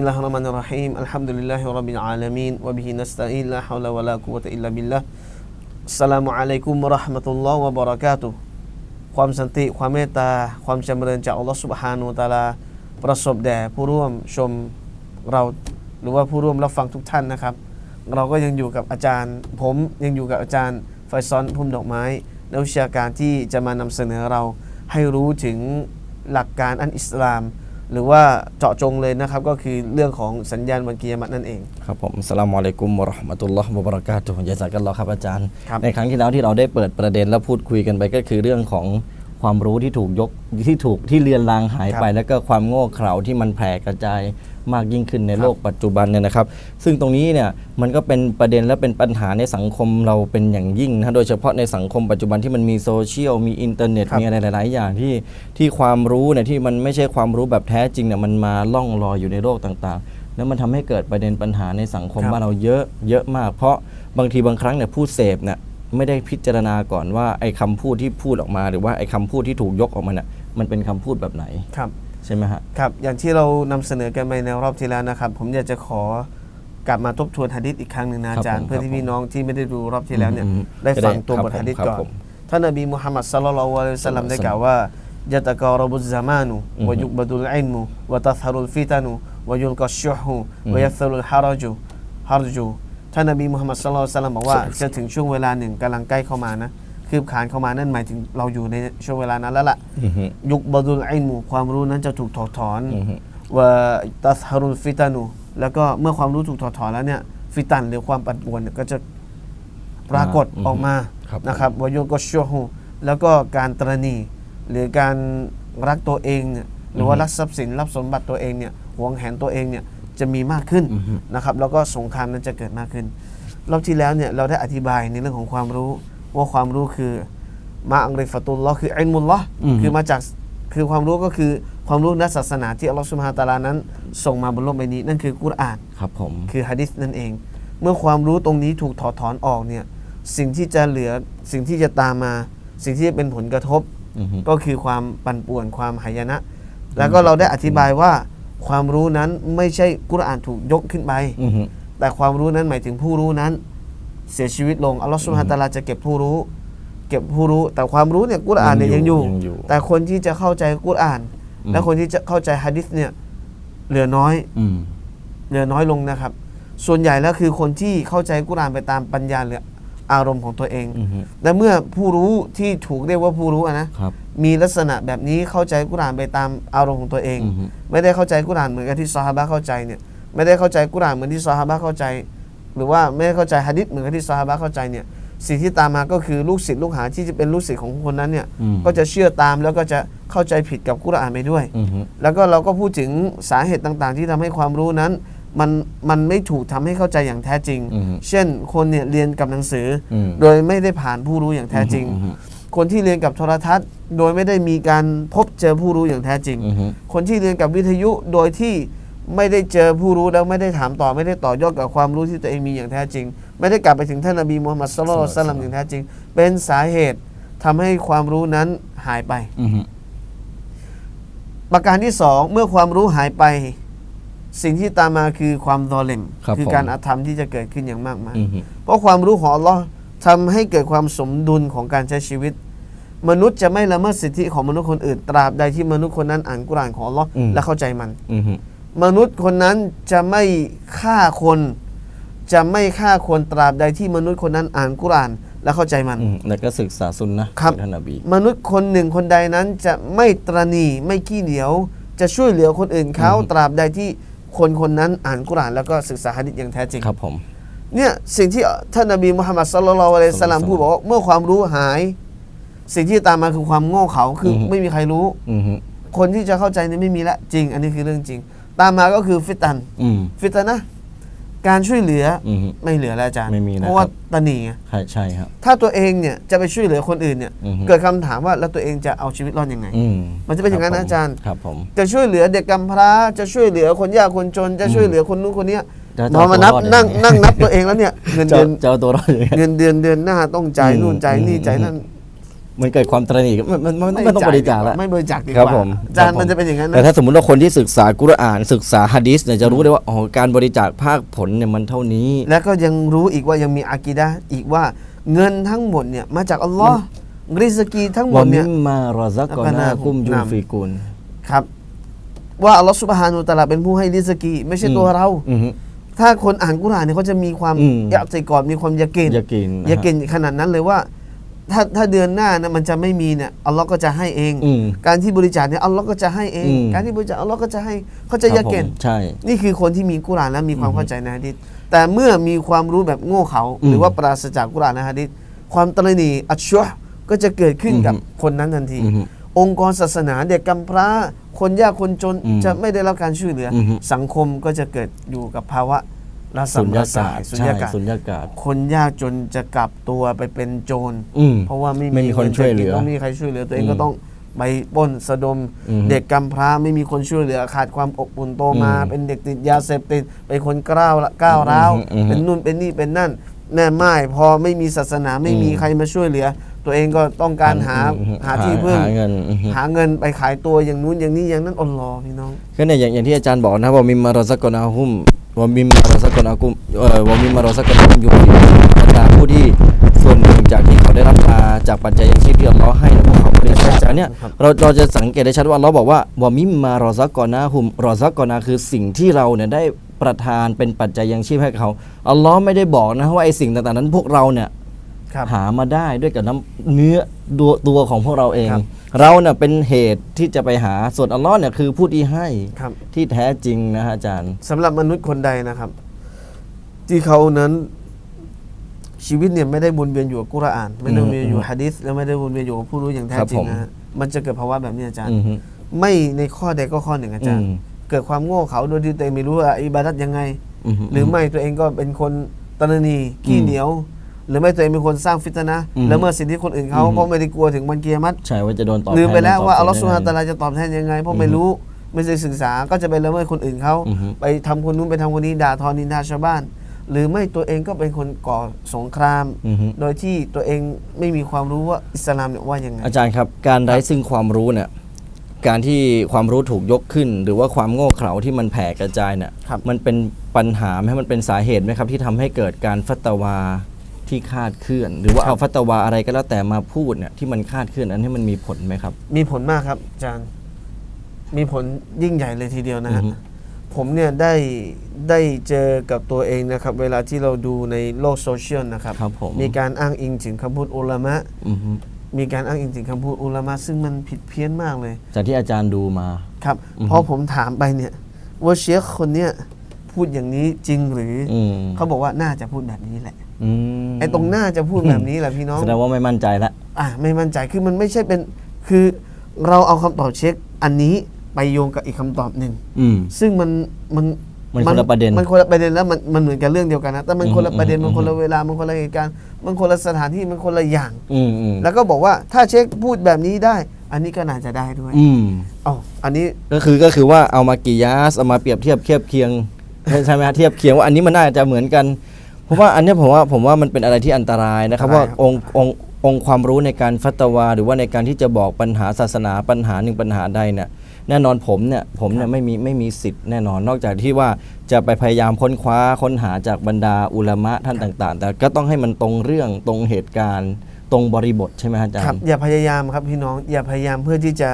بسم الله الرحمن الرحيم الحمد لله رب العالمين وبه نستعين لا حول ولا قوة إلا بالله السلام عليكم ورحمة الله وبركاته ความสันติความเมตตา ความจำเริญจากอัลลอฮฺสุบฮานุตะอาลา ประสบแด่ผู้ร่วมชมเราหรือว่าผู้ร่วมรับฟังทุกท่านนะครับ เราก็ยังอยู่กับอาจารย์ ผมยังอยู่กับอาจารย์ไฟซอนพุ่มดอกไม้นักวิชาการที่จะมานำเสนอเราให้รู้ถึงหลักการอันอิสลาม หรือว่าเจาะจงเลยนะครับ ก็คือเรื่องของสัญญาณวันกิยามะห์นั่นเอง ครับผมอัสสลามุอะลัยกุมวะเราะห์มะตุลลอฮ์วะบะเราะกาตุฮ์ยะซากัลลอฮ์ครับอาจารย์ ครับ ในครั้งที่แล้วที่เราได้เปิดประเด็นและพูดคุยกันไปก็คือเรื่องของ ความรู้ที่ถูกยกที่ถูกที่เลือนลางหายไป แล้วก็ความโง่เขลาที่มันแผ่กระจายมากยิ่งขึ้นในโลกปัจจุบันเนี่ยนะครับ ซึ่งตรงนี้เนี่ยมันก็เป็นประเด็นและเป็นปัญหาในสังคมเราเป็นอย่างยิ่งนะโดยเฉพาะในสังคมปัจจุบันที่มันมีโซเชียลมีอินเทอร์เน็ตครับมีอะไรหลาย ๆ อย่างที่ที่ความรู้เนี่ยที่มันไม่ใช่ความรู้แบบแท้จริงเนี่ยมันมาล่องลอยอยู่ในโลกต่างๆ แล้วมันทำให้เกิดประเด็นปัญหาในสังคมครับบ้านเราเยอะเยอะมาก เพราะบางทีบางครั้งเนี่ยผู้เสพเนี่ย ไม่ได้พิจารณาก่อนว่าไอ้คำพูดที่พูดออกมา หรือว่าไอ้คำพูดที่ถูกยกออกมาเนี่ยมันเป็นคำพูดแบบไหนครับใช่ไหมฮะครับอย่างที่เรานำเสนอกันไปในรอบที่แล้วนะครับ ผมอยากจะขอกลับมาทบทวนหะดีษอีกครั้งหนึ่งนะอาจารย์ผมเพื่อที่ครับพี่น้องที่ไม่ได้ดูรอบที่แล้วเนี่ยอืมได้จะได้ฟังตัวครับบทหะดีษผมก่อนครับผมท่านนบีมุฮัมมัดสัลลัลลอฮุอะลัยฮิวะสัลลัมได้กล่าวว่ายะตะกอรบุซซามานุวะยุกบะดุลอิลมุวะตัธฮารุลฟิตันุวะยุลกัชชุฮุวะยัสรุลฮารจุฮารจุ ท่านนบีมุฮัมมัดสัลลัลลอฮุอะลัยฮิวะสัลลัมบอกว่าจะถึงช่วงเวลาหนึ่งกำลังใกล้เข้ามานะคืบคลานเข้ามานั่นหมายถึงเราอยู่ในช่วงเวลานั้นแล้วล่ะอือฮึยุกบดุลอิลมูความรู้นั้นจะถูกถอดถอนอือฮึว่าตัสฮารุลฟิตันูแล้วก็เมื่อความรู้ถูกถอดถอนแล้วเนี่ย ฟิตันหรือความปั่นป่วนเนี่ยก็จะปรากฏอืมออกมาครับนะครับวายุกชชูฮูแล้วก็การตรณีหรือการรักตัวเองเนี่ยหรือว่ารักทรัพย์สินรับสมบัติตัวเองเนี่ยหวงแหนตัวเองเนี่ย จะมีมากขึ้นอือฮึนะครับแล้วก็สงครามนั้นจะเกิดมากขึ้น รอบที่แล้วเนี่ยเราได้อธิบายในเรื่องของความรู้ว่าความรู้คือมาอังริฟตุลลอฮ์คืออิลมุลลอฮ์อืมคือมาจากคือความรู้ก็คือความรู้นักศาสนาที่อัลลอฮฺสุบฮานะฮูวะตะอาลานั้น ส่งมาบนโลกใบนี้นั่นคือกุรอานครับผมคือฮะดิษนั่นเอง เมื่อความรู้ตรงนี้ถูกถอดถอนออกเนี่ยสิ่งที่จะเหลือสิ่งที่จะตามมา สิ่งที่จะเป็นผลกระทบอือฮึก็คือความปั่นป่วนความหายนะ แล้วก็เราได้อธิบายว่า ความรู้นั้นไม่ใช่กุรอานถูกยกขึ้นไปอือฮึแต่ความรู้นั้นหมายถึงผู้รู้นั้น เสียชีวิตลงอัลลอฮฺสุบฮานะฮูวะตะอาลาจะเก็บผู้รู้ เก็บผู้รู้ แต่ความรู้เนี่ยกุรอานเนี่ยยังอยู่ยังอยู่แต่คนที่จะเข้าใจกุรอานอืมและคนที่จะเข้าใจฮะดิษเนี่ยเหลือน้อยอืมเหลือน้อยลงนะครับ ส่วนใหญ่แล้วคือคนที่เข้าใจกุรอานไปตามปัญญาหรือ อารมณ์ของตัวเองอือฮึและเมื่อผู้รู้ที่ถูกเรียกว่าผู้รู้อะนะครับมีลักษณะแบบนี้เข้าใจกุรอานไปตามอารมณ์ของตัวเองอือฮึไม่ได้เข้าใจกุรอานเหมือนกับที่ซอฮาบะห์เข้าใจเนี่ยไม่ได้เข้าใจกุรอานเหมือนที่ซอฮาบะห์เข้าใจ หรือว่าไม่ได้เข้าใจฮะดิษเหมือนกับที่ซอฮาบะห์เข้าใจเนี่ยสิ่งที่ตามมาก็คือลูกศิษย์ลูกหาที่จะเป็นลูกศิษย์ของคนนั้นเนี่ยอืมก็จะเชื่อตามแล้วก็จะเข้าใจผิดกับกุรอานไปด้วยอือฮึแล้วก็เราก็พูดถึงสาเหตุต่างๆ ที่ทำให้ความรู้นั้น มันมันไม่ถูกทำให้เข้าใจอย่างแท้จริงอือฮึเช่น คนเนี่ยเรียนกับหนังสืออมโดยไม่ได้ผ่านผู้รู้อย่างแท้จริงอือฮึคนที่เรียนกับโทรทัศน์ โดยไม่ได้มีการพบเจอผู้รู้อย่างแท้จริงอือฮึคนที่เรียนกับวิทยุโดยที่ไม่ได้เจอผู้รู้แล้วไม่ได้ถามต่อไม่ได้ต่อยอดกับความรู้ที่ตัวเองมีอย่างแท้จริง ไม่ได้กลับไปถึงท่านนบีมูฮัมมัดสุลลัลลอฮุอะลัยฮิวะซัลลัมอย่างแท้จริง เป็นสาเหตุทำให้ความรู้นั้นหายไปอือฮึประการที่สองเมื่อความรู้หายไป สิ่งที่ตามมาคือความดอเลมครับคือผมการอาธรรมที่จะเกิดขึ้นอย่างมากมาย อือฮึเพราะความรู้ของอัลลอฮ์ทำให้เกิดความสมดุลของการใช้ชีวิต มนุษย์จะไม่ละเมิดสิทธิของมนุษย์คนอื่นตราบใดที่มนุษย์คนนั้นอ่านกุรอานของอัลลอฮ์และเข้าใจมัน อือฮึมนุษย์คนนั้นจะไม่ฆ่าคน จะไม่ฆ่าคนตราบใดที่มนุษย์คนนั้นอ่านกุรอานและเข้าใจมัน อืมแล้วก็ศึกษาสุนนะครับท่านนบี มนุษย์คนหนึ่งคนใดนั้นจะไม่ตรณีไม่ขี้เหนียว จะช่วยเหลือคนอื่นเขาอืมตราบใดที่ คนคนนั้นอ่านกุรอานแล้วก็ศึกษาหะดีษอย่างแท้จริงครับผมเนี่ยสิ่งที่ท่านนบีมุฮัมมัดสัลลัลลอฮุอะลัยฮิวะสัลลัมพูดบอกว่าเมื่อความรู้หาย สิ่งที่ตามมาคือความโง่เขาคือออฮึไม่มีใครรู้อือฮึคนที่จะเข้าใจเนี่ยไม่มีละจริง อันนี้คือเรื่องจริง ตามมาก็คือฟิตันอืมฟิตันนะ การช่วยเหลือออือฮึไม่เหลือแล้วอาจารย์ ไม่มีแล้วเพราะว่าครับตะหนีไงใช่ใช่ครับ ถ้าตัวเองเนี่ยจะไปช่วยเหลือคนอื่นเนี่ย อือฮึ เกิดคำถามว่าแล้วตัวเองจะเอาชีวิตรอดยังไง อืมมันจะเป็นอย่างนั้นนะคบผมอาจารย์ ครับผม จะช่วยเหลือเด็กกำพร้าจะช่วยเหลือคนยากคนจน จะช่วยเหลือคนนู้นคนเนี้ยจะพอมานับจะเอาตัวรอดนั่งยังไง นั่งนับตัวเองแล้วเนี่ยเงินจะเดือนจะเอาตัวรอดยังไงเงินเดือนเดือนหน้าต้องจ่ายอืมนู่นจ่ายนี่อืมจ่ายนั่น มันเกิดความตระหนี่มันมันมันไม่ต้องบริจาคแล้ว ไม่บริจาคดีกครับว่าผมอาจารย์ครับผม มันจะเป็นอย่างนั้นแต่นะถ้าสมมติว่าคนที่ศึกษากุรอาน ศึกษาฮะดีษเนี่ยจะรู้ได้ว่าอ๋อการบริจาคภาคผลเนี่ยมันเท่านี้ แล้วก็ยังรู้อีกว่ายังมีอากีดะห์อีกว่าเงินทั้งหมดเนี่ยมาจากอัลลอฮ์ริสกีทั้งหมวะดมิเนี่ย มมารอซักกอนากุมยุนฟิกุล ครับว่าอัลลอฮ์สุบฮานุตะอาลาเป็นผู้ให้ริสกี ไม่ใช่ตัวเรา อือฮึ ถ้าคนอ่านกุรอานเนี่ยเขาจะมีความอืมยะใจกอดมีความยะเกนยากินนะฮะ ยะเกนขนาดนั้นเลยว่า ถ้าถ้าเดือนหน้านะมันจะไม่มีเนี่ยอัลลอฮ์ก็จะให้เอง อืม การที่บริจาคเนี่ยอัลลอฮ์ก็จะให้เอง อืม การที่บริจาคอัลลอฮ์ก็จะให้เขาจะครับยะเกนผมใช่ นี่คือคนที่มีกุรอานและมีความเข้าใจในฮะดิษแต่เมื่อมีความรู้แบบโง่เขาอืมหรือว่าปราศจากกุรอานและฮะดิษความตระหนี่อัชชวะก็จะเกิดขึ้นกับอืมคนนั้นทันที อือฮึองค์กรศาสนาเด็กกำพร้า คนยากคนจนอืมจะไม่ได้รับการช่วยเหลือออฮึสังคมก็จะเกิดอยู่กับภาวะ ระสสุญำญาระสากาศยสุญใช่ญากาศ สุญญากาศ คนยากจนจะกลับตัวไปเป็นโจร อืมเพราะว่าไม่ไม่มีคนงิช่วยเหลือจะกินไม่มีใครช่วยเหลือตัวเองอืมก็ต้องไปปล้นสะดมอืมเด็กกำพร้าไม่มีคนช่วยเหลือขาดความอบอุ่นโตมาอืมเป็นเด็กติดยาเสพติดเป็นคนก้าวละก้าวร้าวอืมอืมเป็นนู่นเป็นนี่เป็นนั่นแน่ไม่พอไม่มีศาสนาไม่มีอืมใครมาช่วยเหลือ ตัวเองก็ต้องการหาอืมหาที่พึ่งหาเงินอือฮึ หาเงินไปขายตัวอย่างนู้นอย่างนี้อย่างนั้นอัลลอฮ์พี่น้อง ก็เนี่ยอย่างอย่างที่อาจารย์บอกนะว่ามิมมารอซักกอนาฮุม ว่ามิมมารอซักกอนากุมเอ่อว่ามิมมารอซักกอนาฮุมอยู่ที่บรรดาผู้ที่ส่วนหนึ่งจากที่เขาได้รับมาจากปัจจัยอย่างชีพที่อัลเลอฮ์ให้แล้วพวกเขาบริจาคอันเนี้ยครับเราเราจะสังเกตได้ชัดว่าอัลเลอฮ์บอกว่าว่ามิมมารอซักกอนาฮุมรอซักกอนาคือสิ่งที่เราเนี่ยได้ประทานเป็นปัจจัยยังชีพให้เขาอัลเลอฮ์ไม่ได้บอกนะว่าไอ้สิ่งต่างๆนั้นพวกเราเนี่ย ครับหามาได้ด้วยกับน้ำเนื้อตัวตัวของพวกเราเอง ครับเราเนี่ยเป็นเหตุที่จะไปหาส่วนอัลเลอฮ์เนี่ยคือผู้ที่ให้ครับ ที่แท้จริงนะฮะอาจารย์ สำหรับมนุษย์คนใดนะครับ ที่เขานั้นชีวิตเนี่ยไม่ได้วนเวียนอยู่กับกุรอาน ไม่ได้วนเวียนอยู่กับฮะดิษและไม่ได้วนเวียนอยู่กับผู้รู้อย่างแท้ครับจริผงมนะฮะมันจะเกิดภาวะแบบนี้อาจารย์อือฮึ ไม่ในข้อใดก็ข้อหนึ่งอาจารย์ อืม เกิดความโง่เขาโดยที่ตัวเองไม่รู้ว่าอิบาดัตยังไง อือฮึ หรือไม่ตัวเองก็เป็นคนตระหนีขี้เหนียว หรือไม่ตัวเองเป็นคนสร้างฟิตนะห์อืมแล้วเมื่อสิทธิคนอื่นเขาอืมเพราะไม่ได้กลัวถึงวันเกียรติใช่ว่าจะโดนตอบลืมไปแล้วว่าอัลลอฮฺแทสุนฮาในตะอาลาจะตอบแทนยังไง เพราะไม่รู้ไม่ได้ศึกษาก็จะไปละเมิดคนอื่นเขาอือฮึไปทำคนนู้นไปทำคนนี้ด่าทอนินทาชาวบ้าน หรือไม่ตัวเองก็เป็นคนก่อสงครามอือฮึโดยที่ตัวเองไม่มีความรู้ว่าอิสลามเนี่ยว่ายังไงอาจารย์ครับ การไร้ซึ่งความรู้เนี่ยการที่ความรู้ถูกยกขึ้น หรือว่าความโง่เขลาที่มันแผ่กระจายเนี่ยครับมันเป็นปัญหาไหมมันเป็นสาเหตุไหมครับที่ทำให้เกิดการฟัตวา ที่คาดเคลื่อน หรือว่าเอาฟัตวาอะไรก็แล้วแต่มาพูดเนี่ยที่มันคาดเคลื่อนอันนี้มันมีผลไหมครับ มีผลมากครับอาจารย์ มีผลยิ่งใหญ่เลยทีเดียวนะฮะ อือฮึ ผมเนี่ยได้ได้เจอกับตัวเองนะครับ เวลาที่เราดูในโลกโซเชียลนะครับ ครับผมมีการอ้างอิงถึงคำพูดอุลามะ อือฮึมีการอ้างอิงถึงคำพูดอุลามะซึ่งมันผิดเพี้ยนมากเลย จากที่อาจารย์ดูมา ครับอือฮึ พอผมถามไปเนี่ยว่าเชคคนเนี้ยพูดอย่างนี้จริงหรืออืมเขาบอกว่าน่าจะพูดแบบนี้แหละอืม ไอ้ตรงน่าจะพูดแบบนี้แหละพี่น้องแสดงว่าไม่มั่นใจละอะไม่มั่นใจคือมันไม่ใช่เป็นคือเราเอาคำตอบเช็คอันนี้ไปโยงกับอีกคำตอบหนึ่งอืมซึ่งมันมันมันคนละประเด็นมันคนละประเด็นแล้วมันมันเหมือนกันเรื่องเดียวกันนะแต่มันคนละอืมประเด็นอืมมันคนละเวลามันคนละเหตุการณ์มันคนละสถานที่มันคนละอย่างอืมอืมแล้วก็บอกว่าถ้าเช็คพูดแบบนี้ได้ อันนี้ก็น่าจะได้ด้วยอืมอ๋ออันนี้ก็คือก็คือว่าเอามากี่ยาสเอามาเปรียบเทียบเทียบเคียงใช่ไหมฮะเทียบเคียงว่าอันนี้มันน่าจะเหมือนกันเพ ราะว่าอันเนี้ยผมว่าผมว่ามันเป็นอะไรที่อันตรายนะครับอันตรายว่าครับองค์องค์องค์ความรู้ในการฟัตวา หรือว่าในการที่จะบอกปัญหาศาสนาปัญหาหนึ่งปัญหาใดเนี่ยแน่นอนผมเนี่ยผมเนี่ยไม่มีไม่มีสิทธิ์แน่นอนนอกจากที่ว่าจะไปพยายามค้นคว้าค้นหาจากบรรดาอุลามะท่านต่างๆ แต่ก็ต้องให้มันตรงเรื่องตรงเหตุการณ์ ตรงบริบทใช่ไหมฮะอาจารครับย์ อย่าพยายามครับพี่น้องอย่าพยายามเพื่อที่จะ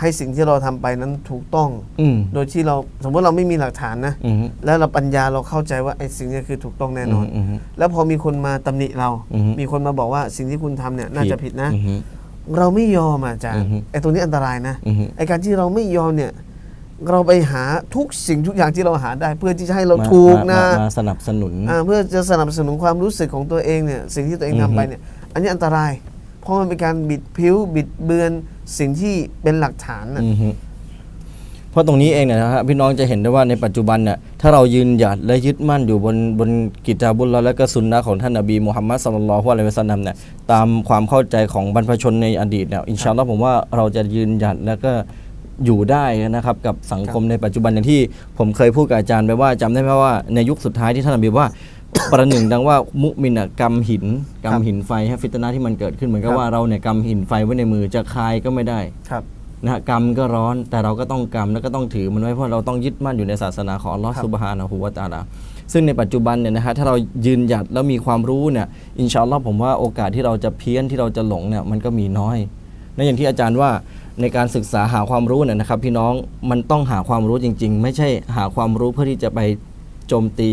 ให้สิ่งที่เราทำไปนั้นถูกต้อง อืมโดยที่เราสมมติเราไม่มีหลักฐานนะ อืมแล้วเราปัญญาเราเข้าใจว่าไอ้สิ่งนี้คือถูกต้องแน่นอนอืมอืม แล้วพอมีคนมาตำหนิเรา อือฮึ มีคนมาบอกว่าสิ่งที่คุณทำเนี่ยน่าจะผิดนะ อืม เราไม่ยอมอะอาจารอืย์อฮึ ไอ้ตรงนี้อันตรายนะอืม ไอ้การที่เราไม่ยอมเนี่ย เราไปหาทุกสิ่งทุกอย่างที่เราหาได้ เพื่อที่จะให้เรามาถูกมานะ มามาสนับสนุน อ่าเพื่อจะสนับสนุนความรู้สึกของตัวเองเนี่ยสิ่งที่ตัวเองอือทำฮึไปเนี่ยอันนี้อันตราย เพราะมันเป็นการบิดผิวบิดเบือน สิ่งที่เป็นหลักฐานนะอือฮึเพราะตรงนี้เองเนี่ยนะฮะพี่น้องจะเห็นได้ว่าในปัจจุบันเนี่ยถ้าเรายืนหยัดและยึดมั่นอยู่บนบนกิจาบุลและก็สุนนะของท่านนบีมุฮัมมัดสุลลัลลอฮุอะลัยฮิวะซัลลัมเนี่ยตามความเข้าใจของบรรพชนในอดีตเนี่ยอินชาอัลลอฮ์ผมว่าเราจะยืนหยัดแล้วก็อยู่ได้นะครับกับสังคมในปัจจุบันอย่างที่ผมเคยพูดกับอาจารย์ไปว่าจำได้ไหมว่าในยุคสุดท้ายที่ท่านนบีว่า ประหนึ่งดังว่ามุมินอะกำหินครับกำหินไฟฮะฟิตนะที่มันเกิดขึ้นเหมือนกับครับ ว่าเราเนี่ยกำหินไฟไว้ในมือจะคายก็ไม่ได้ครับ นะฮะกำก็ร้อนแต่เราก็ต้องกำแล้วก็ต้องถือมันไว้เพราะเราต้องยึดมั่นอยู่ในศาสนาของอัลลอฮ์ครับซุบฮานะฮูวะตะอาลาซึ่งในปัจจุบันเนี่ยนะฮะถ้าเรายืนหยัดแล้วมีความรู้เนี่ยอินชาอัลลอฮ์ผมว่าโอกาสที่เราจะเพี้ยนที่เราจะหลงเนี่ยมันก็มีน้อยและอย่างที่อาจารย์ว่าในการศึกษาหาความรู้เนี่ยนะครับ พี่น้องมันต้องหาความรู้จริง ๆ ไม่ใช่หาความรู้เพื่อที่จะไป โจมตี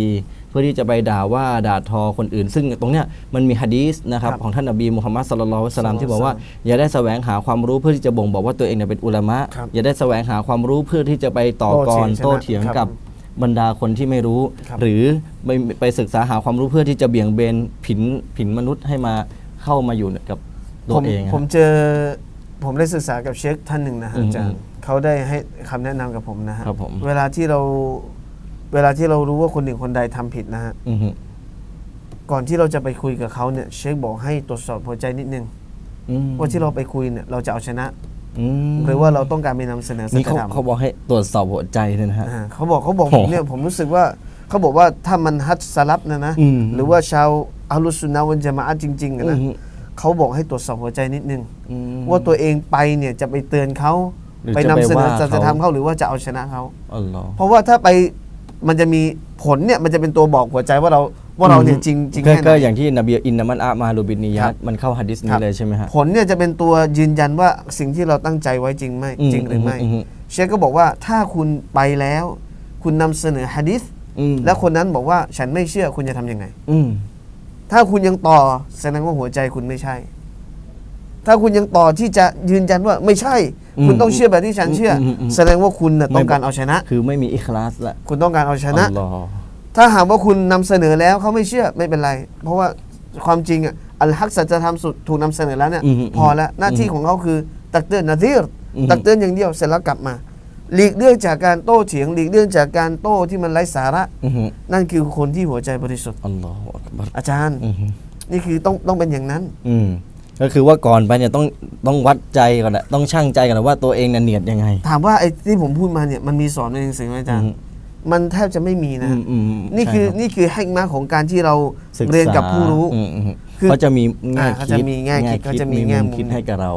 เพื่อที่จะไปด่าว่าด่าทอคนอื่น ซึ่งตรงเนี้ยมันมีฮะดีษนะครับครับของท่านนบีมุฮัมมัดสลลัลลอฮุอะลัยฮิวะสัลลัมที่บอกว่าศ็อลลัลลอฮุอย่าได้แสวงหาความรู้เพื่อที่จะบ่งบอกว่าตัวเองเนี่ยเป็นอุลามะครับอย่าได้แสวงหาความรู้เพื่อที่จะไปต่อโต้กเถียรงชนะโต้เถียงครับกับบรรดาคนที่ไม่รู้ครับหรือไปไปศึกษาหาความรู้เพื่อที่จะเบี่ยงเบนผินผินมนุษย์ให้มาเข้ามาอยู่กับตัผวมเองอะผมเจอผมได้ศึกษากับเชคท่านหนึ่งนะฮะอืมอาจารย์เขาได้ให้คำแนะนำกับผมนะฮะครับผมเวลาที่เรา เวลาที่เรารู้ว่าคนหนึ่งคนใดทำผิดนะฮะอือฮึก่อนที่เราจะไปคุยกับเขาเนี่ย เชคบอกให้ตรวจสอบหัวใจนิดนึงอืมว่าที่เราไปคุยเนี่ยเราจะเอาชนะ อืมหรือว่าเราต้องการไปนำเสนอสันี่จเขาธรรมเขาบอกให้ตรวจสอบหัวใจเลยนะฮะ อ่าเขาบอกเขาบอกโอ้ผมเนี่ยผมรู้สึกว่าเขาบอกว่าถ้ามันฮัดสลับนะนะอืม หรือว่าชาวอัลลุสซุนนะฮ์วันจะมาอะห์จริงๆอะอืนะอฮึเขาบอกให้ตรวจสอบหัวใจนิดนึง อืม ว่าตัวเองไปเนี่ยจะไปเตือนเขาหรือไปจะนำไปเสนอว่าสัจธรรมเขาเขาหรือว่าจะเอาชนะเขา อัลลอฮ์เพราะว่าถ้าไป มันจะมีผลเนี่ยมันจะเป็นตัวบอกหัวใจว่าเราว่าเราเนี่ยจริงจริงก็แค่ไหก็น อย่างที่นบีอินนามันอามาลูบินนิยัครัตบมันเข้าฮะดิษคนี้รับเลยใช่ไหมฮะ ผลเนี่ยจะเป็นตัวยืนยันว่าสิ่งที่เราตั้งใจไว้จริงไหมอืมจริงหรือไม่ อืมอืม เชคก็บอกว่าถ้าคุณไปแล้ว คุณนำเสนอฮะดิษอืมแล้วคนนั้นบอกว่าฉันไม่เชื่อคุณจะทำยังไง อืมถ้าคุณยังต่อแสดงว่าหัวใจคุณไม่ใช่ ถ้าคุณยังต่อที่จะยืนยันว่าไม่ใช่ คุณต้องเชื่อแบบที่ฉันเชื่ออแสดงว่าคุณน่ะต้องการเอาชนะ คือไม่มีอิคลาสละคุณต้องการเอาชนะอัลลอฮ์ถ้าหากว่าคุณนำเสนอแล้วเขาไม่เชื่อไม่เป็นไร เพราะว่าความจริงอะอัลฮักสัจธรรมสุดถูกนำเสนอแล้วเนี่ยอืมพอแล้วหน้าที่ของเขาคือตักเตือนนาซีรอืมตักเตือนอย่างเดียวเสร็จแล้วกลับมาหลีกเลี่ยงจากการโต้เถียงหลีกเลี่ยงจากการโต้ที่มันไร้สาระอือฮึนั่นคือคนที่หัวใจบริสุทธิ์อัลลอฮฺอักบัรอาจารย์อือฮึนี่คือต้องต้องเป็นอย่างนั้น อืม ก็คือว่าก่อนไปเนี่ยต้องต้องวัดใจก่อนแหละต้องชั่งใจก่อนนะว่าตัวเองเนี่ยเนียดยังไง ถามว่าไอ้ที่ผมพูดมาเนี่ยมันมีสอนในหนังสือไหมอาจารย์อืมมันแทบจะไม่มีนะ อืมอืมมนี่คือใช่รับ นี่คือแฮกมาของการที่เราศึกษาเรียนกับผู้รู้ อืมอืมคือเขาจะมีแง่อ่าเขาคิจะดมีแง่คิดเขาจะมีมีแง่มุมุมมคิดให้กับเรา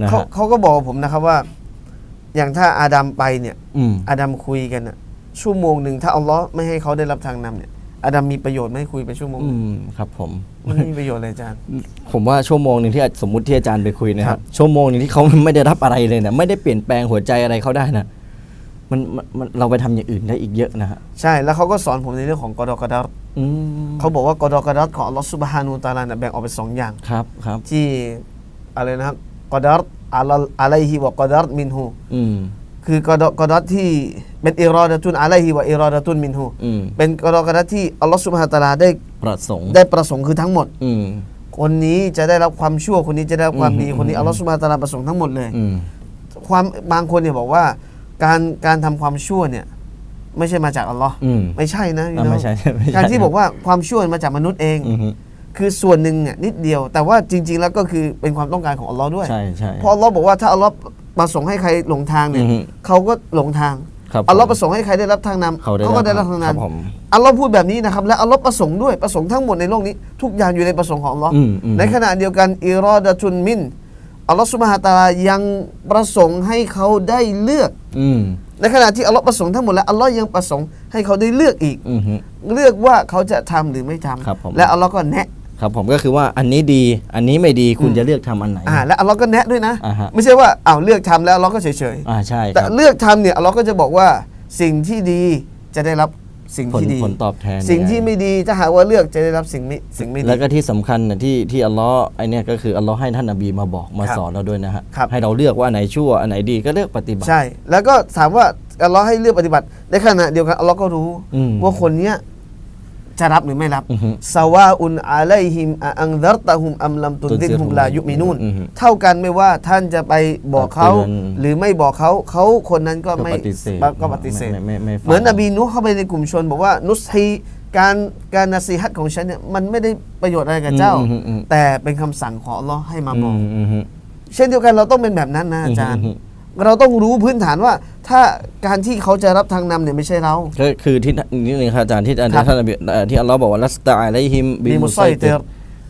นะเขาฮะเขาก็บอกกับผมนะครับว่า อย่างถ้าอาดัมไปเนี่ย อืม อาดัมคุยกันน่ะชั่วโมงหนึ่งถ้าอัลลอฮ์ไม่ให้เขาได้รับทางนำเนี่ย อาดัมมีประโยชน์ไหม่คุยไปชั่วโมงอืมครับผม มันไม่มีประโยชน์เลยอาจารย์ ผมว่าชั่วโมงหนึ่งที่สมมุติที่อาจารย์ไปคุยนะคครัรับ บชั่วโมงหนึ่งที่เขาไม่ได้รับอะไรเลยเนี่ยไม่ได้เปลี่ยนแปลงหัวใจอะไรเขาได้นะมันมันมันเราไปทำอย่างอื่นได้อีกเยอะนะฮะใช่แล้วเขาก็สอนผมในเรื่องของกอดอกอดัรอืมเขาบอกว่ากอดอกอดัรของอัลลอฮ์ซุบฮานูตะอาลาเนี่ยแบ่งออกเป็นสองอย่าง ครับครับ ที่อะไรนะครับกอดัรอัลลอะลัยฮิวะกอดัรมินฮู อืม คือกอดอกอดัรที่เป็นอิรอดะตุนอะลัยฮิวะอิรอดะตุนมินฮูอืมเป็นกอดอกอดัรที่อัลลอฮ์ซุบฮานะฮูวะตะอาลาได้ประสงค์ได้ประสงค์คือทั้งหมดอืมคนนี้จะได้รับความชั่วคนนี้จะได้รับความดีอืมคนนี้อัลลอฮ์ซุบฮานะฮูวะตะอาลาประสงค์ทั้งหมดเลยอืมความบางคนเนี่ยบอกว่าการการทำความชั่วเนี่ยไม่ใช่มาจากอัลลอฮ์อืมไม่ใช่นะ you อะ know ไม่ใช่ไม่ใช่การที่บอกว่าความชั่วมาจากมนุษย์เองอือฮึคือส่วนหนึ่งเนี่ยนิดเดียว แต่ว่าจริง ๆ แล้วก็คือเป็นความต้องการของอัลลอฮ์ด้วยใช่ใช่เพราะอัลลอฮ์บอกว่าถ้าอัลลอฮ์ ประสงค์ให้ใครหลงทางเนี่ยอือฮึเขาก็หลงทางครับอัลลอฮ์ผมประสงค์ให้ใครได้รับทางนำเขาได้ก็ได้รับทางครับนำผมอัลลอฮ์พูดแบบนี้นะครับและอัลลอฮ์ประสงค์ด้วยประสงค์ทั้งหมดในโลกนี้ ทุกอย่างอยู่ในประสงค์ของอัลลอฮ์อืมอืม ในขณะเดียวกันอิรอดะตุนมินอัลลอฮ์สุบฮานะฮูวะตะอาลายังประสงค์ให้เขาได้เลือก อืมในขณะที่อัลลอฮ์ประสงค์ทั้งหมดแล้วอัลลอฮ์ยังประสงค์ให้เขาได้เลือกอีก อือฮึเลือกว่าเขาจะทำหรือไม่ทำครับผมและอัลลอฮ์ก็แนะ ครับผมก็คือว่าอันนี้ดีอันนี้ไม่ดีคุณอืมจะเลือกทำอันไหนอ่าและอัลลอฮ์ก็แนะด้วยนะอ่าฮะไม่ใช่ว่าอ้าวเลือกทำแล้วอัลลอฮ์ก็เฉยอ่าใช่ๆคแต่รับเลือกทำเนี่ยอัลลอฮ์ก็จะบอกว่าสิ่งที่ดีจะได้รับสิ่งผลที่ดีผลตอบแทน สิ่งยังไที่ไม่ดีถ้าหากว่าเลือกจะได้รับสิ่งไม่สิ่งไม่ดีแล้วก็ที่สำคัญนะที่ที่อัลลอฮ์ไอเนี่ยก็คืออัลลอฮ์ให้ท่านนบีมาบอกมาครับสอนเราด้วยนะฮะครับให้เราเลือกว่าอันไหนชั่วอันไหนดีก็เลือกปฏิบัติใช่ แล้วก็ถามว่าอัลลอฮ์ให้เลือกปฏิบัติในขณะเดียวกันอัลลอฮ์ก็รู้อืมว่าคนเนี้ย จะรับหรือไม่รับอือฮึสวาอุนอาลัยฮิมอะอังดัรตะฮุมอัมลัมตุนดินฮุมลายุมินูนอือฮึเท่ากันไม่ว่าท่านจะไปบอกเขาตักเตือนหรือไม่บอกเขาเขาคนนั้นก็ก็ไม่ปฏิเสธก็ปฏิเสธไม่ไม่ไม่ฟังเหมือนนบีนุฮ์เข้าไปในกลุ่มชน บอกว่านุสฮีการการนาซีฮัตของฉันเนี่ยมันไม่ได้ประโยชน์อะไรกับเจ้าอืมอืมอืมแต่เป็นคำสั่งของอัลลอฮ์ให้มาบอกอืมอืมเช่นเดียวกันเราต้องเป็นแบบนั้นนะอาจารย์อืม เราต้องรู้พื้นฐานว่า ถ้าการที่เขาจะรับทางนำเนี่ยไม่ใช่เรา ก็คือที่นี่นึงครับอาจารย์ที่อาจารย์ครับท่านนบีเอ่อที่อัลลอฮ์บอกว่าลัสตาอะลัยฮิมบิบิมุมุสสไซไซเติติรร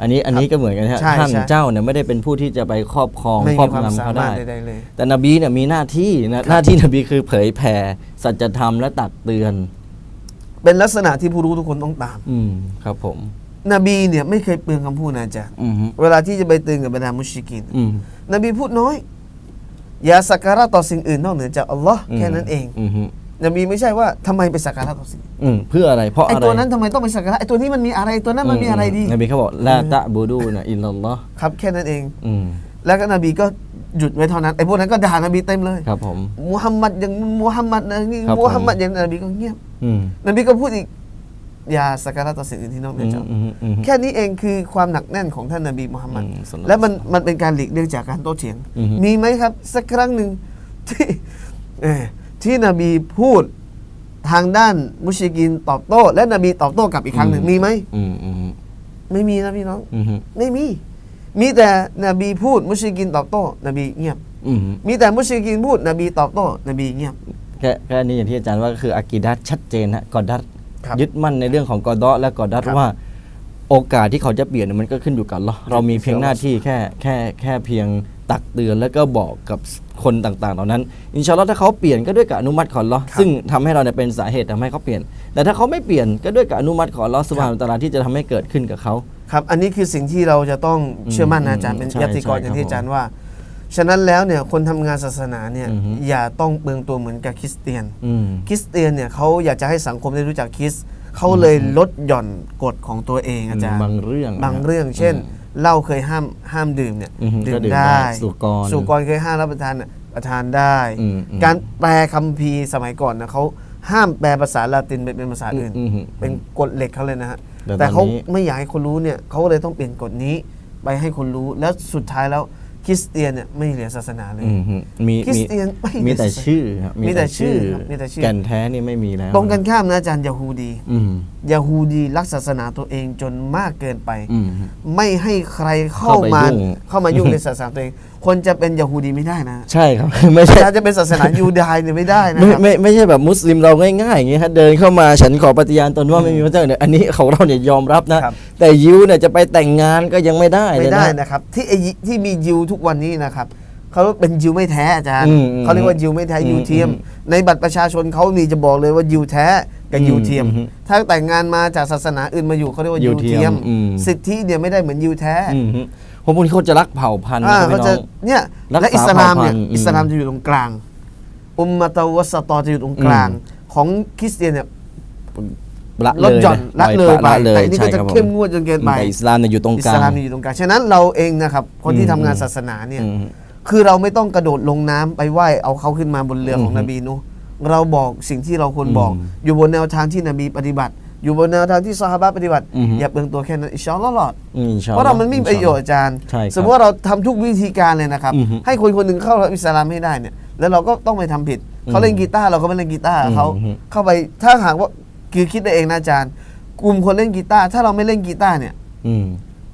อันนี้อันนี้ก็เหมือนกันนะฮะใช่ท่านใช่ เจ้าเนี่ยไม่ได้เป็นผู้ที่จะไปครอบครองไม่ครอมีบความงำสาเขามารได้ ถใดๆเลย แต่นบีเนี่ยมีหน้าที่นะหน้าที่นบีคือเผยแผ่สัจธรรมและตักเตือน เป็นลักษณะที่ผู้รู้ทุกคนต้องตาม อืมครับผม นบีเนี่ยไม่เคยเปลืองคำพูดนะอาจารย์อืมฮึเวลาที่จะไปเตือนกับบรรดามุชริกิน อืมนบีพูดน้อยอ ย่าสักการะต่อสิ่งอื่นนอกเหนือจากอัลลอฮ์แค่นั้นเองอืมฮึนบีไม่ใช่ว่าทำไมไปสักการะต่อสิ่งอืมเพื่ออะไรเพราะไออะไรตัวนั้นทำไมต้องไปสักการะไอตัวนี้มันมีอะไรตัวนั้นมันมีอะไรดีนบีเขาบอกลาตะบูดูนะอิลลัลลอฮ์ครับแค่นั้นเองอืมแล้วก็นบีก็หยุดไว้เท่านั้นไอพวกนั้นก็ด่านบีเต็มเลยครับผมมุฮัมมัดอย่างมุฮัมมัดนะนี่ครับผมมุฮัมมัดอย่างนบีก็เงียบอืมนบีก็พูดอีกอ ย่าสักการะต่อสิ่งอื่นที่นอกเหนือือมจากอืมอืมแค่นี้เองคือความหนักแน่นของท่านนบีมุฮัมมัดอืมศ็อลลัลลอฮุและมันมันเป็นการหลีกเลี่ยงจากการโต้เถียงอือฮึมีไหมครับ สักครั้งหนึ่งที่เอ่อที่นบีพูดทางด้านมุชริกินตอบโต้ และนบีตอบโต้กลับอีกครั้งหนึ่งมีไหมอืมอืมไม่มีนะพี่น้องอืมอืมไม่มี มีแต่นบีพูดมุชริกินตอบโต้ นบีเงียบอืมมีแต่มุชริกินพูด นบีตอบโต้ นบีเงียบแค่แค่นี้อย่างที่อาจารย์ว่าก็คืออากีดัตชัดเจนฮะกอดัต ครับยึดมั่นในเรื่องของกอดอและกอดัตครับว่าโอกาสที่เขาจะเปลี่ยนเนยมันก็ขึ้นอยู่กับเราเรามีเพียงหน้าที่แค่แค่แค่เพียงตักเตือนแล้วก็บอกกับคนต่างๆ เหล่านั้น อินชาอัลลอฮ์ถ้าเขาเปลี่ยนก็ด้วยกับอนุมัติของอัลเลอครับซึ่งทำให้เราเนี่ยเป็นสาเหตุทำให้เขาเปลี่ยน แต่ถ้าเขาไม่เปลี่ยนก็ด้วยกับอนุมัติของอัลเลอสุบฮานะฮูวะตะอาลาที่จะทำให้เกิดขึ้นกับเขา ครับ อันนี้คือสิ่งที่เราจะต้องเชื่อมั่นนะอาจารย์เป็นใช่ยัตติกรใช่อย่างที่ครับอาจารย์ว่า ฉะนั้นแล้วเนี่ยคนทำงานศาสนาเนี่ยอือฮึ อย่าต้องเปลืองตัวเหมือนกับคริสเตียน อืม คริสเตียนเนี่ยเขาอยากจะให้สังคมได้รู้จักคริสต์เขาเลยลดหย่อนกฎของตัวเองอาจารย์บางเรื่องบางเรื่อง เช่นเหล้าเคยห้ามห้ามดื่มเนี่ยอือฮึดื่ก็มดื่มได้ได้สุกรสุกรเคยห้ามรับประทานน่ะประทานได้ อืมอืม การแปลคัมภีร์สมัยก่อนนะเขาห้ามแปลภาษาลาตินไปเป็นภาษาอื่น อืมอืม เป็นกฎเหล็กเขาเลยนะฮะ แต่แต่เขาตอนนี้ไม่อยากให้คนรู้เนี่ยเขาก็เลยต้องเปลี่ยนกฎนี้ไปให้คนรู้ แล้วสุดท้ายแล้ว คริสเตียนเนี่ยไม่เหลือศาสนาเลย อืมฮึมีคริสมีเตียนไม่มีแต่ชื่อครับมีแต่ชื่อครับมีแต่ชื่อ แก่นแท้นี่ไม่มีแล้วตรงกันข้ามนะอาจารย์ยาฮูดีอืมยาฮูดีรักศาสนาตัวเองจนมากเกินไป อืมไม่ให้ใครเข้าเข้าไปมายุ่ง เข้ามายุ่งในศาสนาตัวเอง คนจะเป็นยาฮูดีไม่ได้นะใช่ครับ ไม่ใช่ถ้าจะเป็นศาสนายูดายเนี่ยไม่ได้นะไม่ครับ ไม่ไม่ใช่แบบมุสลิมเราง่ายๆอย่างงี้ฮะเดินเข้ามาฉันขอปฏิญาณตนว่าไม่มีพระเจ้าเนี่ยอันนี้ของเราเนี่ยยอมรับนะ ครับ แต่ยิวเนี่ยจะไปแต่งงานก็ยังไม่ได้เลไม่ยได้นะ นะครับ ที่ไอ้ที่มียิวทุกวันนี้นะครับเขาเป็นยิวไม่แท้อาจารย์อืมอืมเขาเรียกว่ายิวไม่แท้อืมยิวเทียมอืมในบัตรประชาชนเขามีจะบอกเลยว่ายิวแท้กับอืมยิวเทียม อืมถ้าแต่งงานมาจากศาสนาอื่นมาอยู่เขาเรียกว่ายิยิววเทีเทียยมมอืม สิทธิเนี่ยไม่ได้เหมือนยิวแท้ อืมฮึ เพราะพวกนี้เขาจะรักเผ่าพันธุ์อ่านะพี่เขาน้จะอง เนี่ยรักษาและอิสลามเนี่ยเผ่าพันธุ์อิสลามจะอยู่ตรงกลาง อุมมะตะวัสตอจะอยู่ตรงกลาง ของคริสเตียนเนี่ยละลดหย่อนละเลยไปละเลยแต่อันนี้ก็ใช่จะครับผเข้มงวดจนเกินไป แต่อิสลามเนี่ยอยู่ตรงอิกลาสง ลามเนี่ยอยู่ตรงกลาง ฉะนั้นเราเองนะครับคนที่อืมทำงานศาสนาเนี่ยอืมคือเราไม่ต้องกระโดดลงน้ำไปไหว้เอาเขาขึ้นมาบนเรือของอืมนบีนูห์เราบอกสิ่งที่เราควรบอกอืมอยู่บนแนวทางที่นบีปฏิบัติ อยู่บนแนวทางที่ซอฮาบะห์ปฏิบัติอืมอย่าเปลืองตัวแค่นั้นอินชาอัลลอฮ์รอดอืมอินชาเพอัลลอฮ์ราะเรามันไม่มีประโยชน์อาจารย์ใช่ครับสมมติว่าเราทำทุกวิธีการเลยนะครับอือฮึให้คนคนหนึ่งเข้ารับอิสลามให้ได้เนี่ย แล้วเราก็ต้องไปทำผิด เขาเล่นกีตาร์เราก็ไม่เล่นกีตาร์เขาอือฮึเข้าไปถ้าหากว่าคือคิดได้เองนะอาจารย์ กลุ่มคนเล่นกีตาร์ถ้าเราไม่เล่นกีตาร์เนี่ยอืม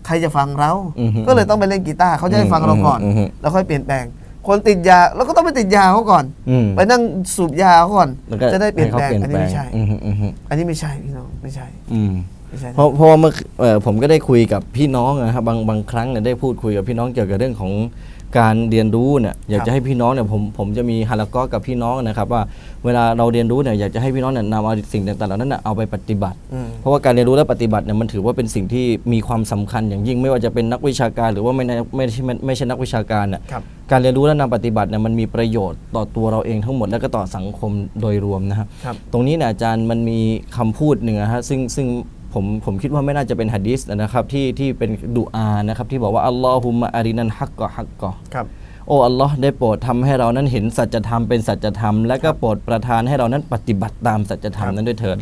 ใครจะฟังเราอือฮึก็เลยต้องไปเล่นกีตาร์เขาจะได้ฟังเราก่อนอือฮึแล้วค่อยเปลี่ยนแปลง คนติดยาเราก็ต้องไปติดยาเขาก่อน อืม ไปนั่งสูบยาเขาก่อนแล้วก็จะได้เปลี่ยนแปลงให้อันขานี้ไม่ใช่ อืมฮึอืมฮึอันนี้ไม่ใช่พี่น้องไม่ใช่อืม ไม่ใช่เพราะเพราะว่าเมื่อเอ่อผมก็ได้คุยกับพี่น้องนะครับบางบางครั้งเนี่ยได้พูดคุยกับพี่น้องเกี่ยวกับเรื่องของ การเรียนรู้เนี่ยอยากจะให้พี่น้องเนี่ยผมผมจะมีฮาลากอกับพี่น้องนะครับว่าเวลาเราเรียนรู้เนี่ยอยากจะให้พี่น้องเนี่ยนำเอาสิ่งต่างๆเหล่านั้นน่ะเอาไปปฏิบัติอืมเพราะว่าการเรียนรู้และปฏิบัติเนี่ยมันถือว่าเป็นสิ่งที่มีความสำคัญอย่างยิ่งไม่ว่าจะเป็นนักวิชาการ หรือว่าไม่ในไม่ใช่ไม่ไม่ใช่นักวิชาการน่ะครับการเรียนรู้และนำปฏิบัติเนี่ยมันมีประโยชน์ต่อตัวเราเองทั้งหมดและก็ต่อสังคมโดยรวมนะครับครับตรงนี้เนี่ยอาจารย์มันมีคำพูดหนึ่งนะฮะซึ่งซึ่ง ผมผมคิดว่าไม่น่าจะเป็นหะดีษนะครับที่ที่เป็นดุอานะครับที่บอกว่าอัลลอฮุมะอารินันฮักกอฮักกอครับโอ้อัลลอฮ์ได้โปรดทำให้เรานั้นเห็นสัจธรรมเป็นสัจธรรม และก็โปรดประทานให้เรานั้นปฏิบัติตามสัจธรรมนั้นด้วยเถิด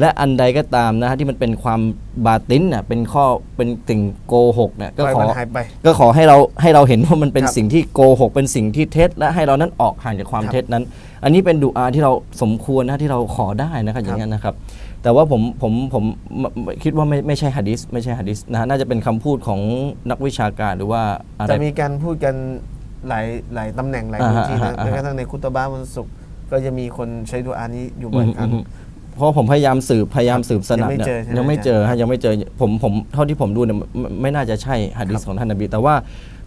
และอันใดก็ตามนะฮะที่มันเป็นความบาตินน่ะเป็นข้อเป็นสิ่งโกหกเนี่ยก็ปล่อยขอมันหายไปก็ขอให้เราให้เราเห็นว่ามันเป็นครับสิ่งที่โกหก เป็นสิ่งที่เท็จ และให้เรานั้นออกห่างจากความครับเท็จนั้น อันนี้เป็นดุอาที่เราสมควรนะที่เราขอได้นะครับอย่างนั้นนะครับ แต่ว่าผมผมผมคิดว่าไม่ไม่ใช่หะดิษไม่ใช่หะดิษนะฮะน่าจะเป็นคำพูดของนักวิชาการหรือว่าอะไรจะมีการพูดกันหลายหลายตำแหน่งหลายอ่าพื้นที่นะอ่าแม้กระทั่งในคุตบะห์วันศุกร์ก็จะมีคนใช้ดูอานี้อยู่บ่อยครั้งอืมเพราะผมพยายามสืบพยายามสืบสนับยังไม่เนี่ยเจอใช่ไหมยังไม่เจอฮะยังไม่เจอผมผมเท่าที่ผมดูเนี่ยไม่ไม่น่าจะใช่หะดีษของท่านนบีแต่ว่า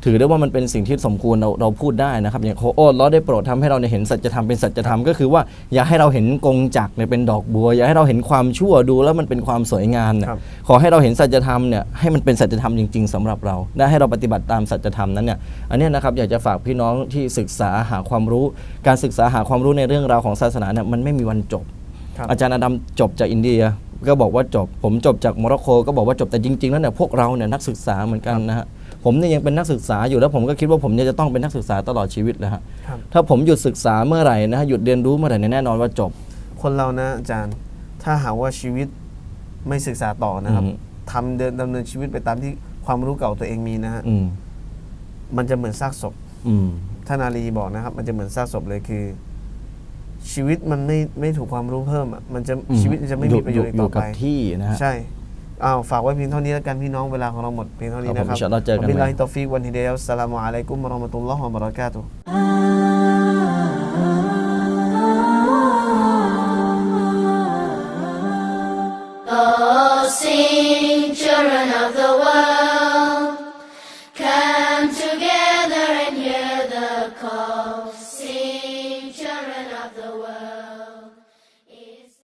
ถือได้ว่ามันเป็นสิ่งที่สมควรเราเราพูดได้นะครับ อย่างโคโอ้ล้อได้โปรดทำให้เราเนี่ยเห็นสัจธรรมเป็นสัจธรรมก็คือว่าอย่าให้เราเห็นกงจักรเนี่ยเป็นดอกบัว อย่าให้เราเห็นความชั่วดูแล้วมันเป็นความสวยงามเนี่ยครับขอให้เราเห็นสัจธรรมเนี่ยให้มันเป็นสัจธรรมจริง ๆสำหรับเราได้ให้เราปฏิบัติตามสัจธรรมนั้นเนี่ยอันเนี้ยนะครับอยากจะฝากพี่น้องที่ศึกษาหาความรู้ การศึกษาหาความรู้ในเรื่องราวของศาสนาเนี่ยมันไม่มีวันจบครับอาจารย์อดัมจบจากอินเดียก็บอกว่าจบ ผมจบจากโมร็อกโกก็บอกว่าจบแต่จริง ๆ แล้วเนี่ยพวกเราเนี่ยนักศึกษาเหมือนกันนะฮะ ผมเนี่ยยังเป็นนักศึกษาอยู่แล้วผมก็คิดว่าผมเนี่ยจะต้องเป็นนักศึกษาตลอดชีวิตเลยฮะครับ ถ้าผมหยุดศึกษาเมื่อไหร่นะฮะหยุดเรียนรู้เมื่อไหร่เนี่ยแน่นอนว่าจบ คนเรานะอาจารย์ถ้าหากว่าชีวิตไม่ศึกษาต่อนะครับอืม ทำเดินดำเนินชีวิตไปตามที่ความรู้เก่าตัวเองมีนะฮะอืมมันจะเหมือนซากศพอืมท่านอาลีบอกนะครับ มันจะเหมือนซากศพเลยคือ ชีวิตมันไม่ไม่ถูกความรู้เพิ่มอะมันจะอืมชีวิตมันจะไม่มีประโยชน์อีกอต่ยู่อกับไปที่นะฮะ ใช่ อ้าวฝากไว้เพียงเท่านี้แล้วกันพี่น้องเวลาของเราหมดเพียงเท่านี้ครับผมนะครับอินชาอัลลอฮ์เจอกันใหม่บิลลาฮิตอฟิกวันฮิเดียสสลามุอะลัยกุมวะเราะห์มะตุลลอฮ์วะบะเราะกาตุฮ์ Ah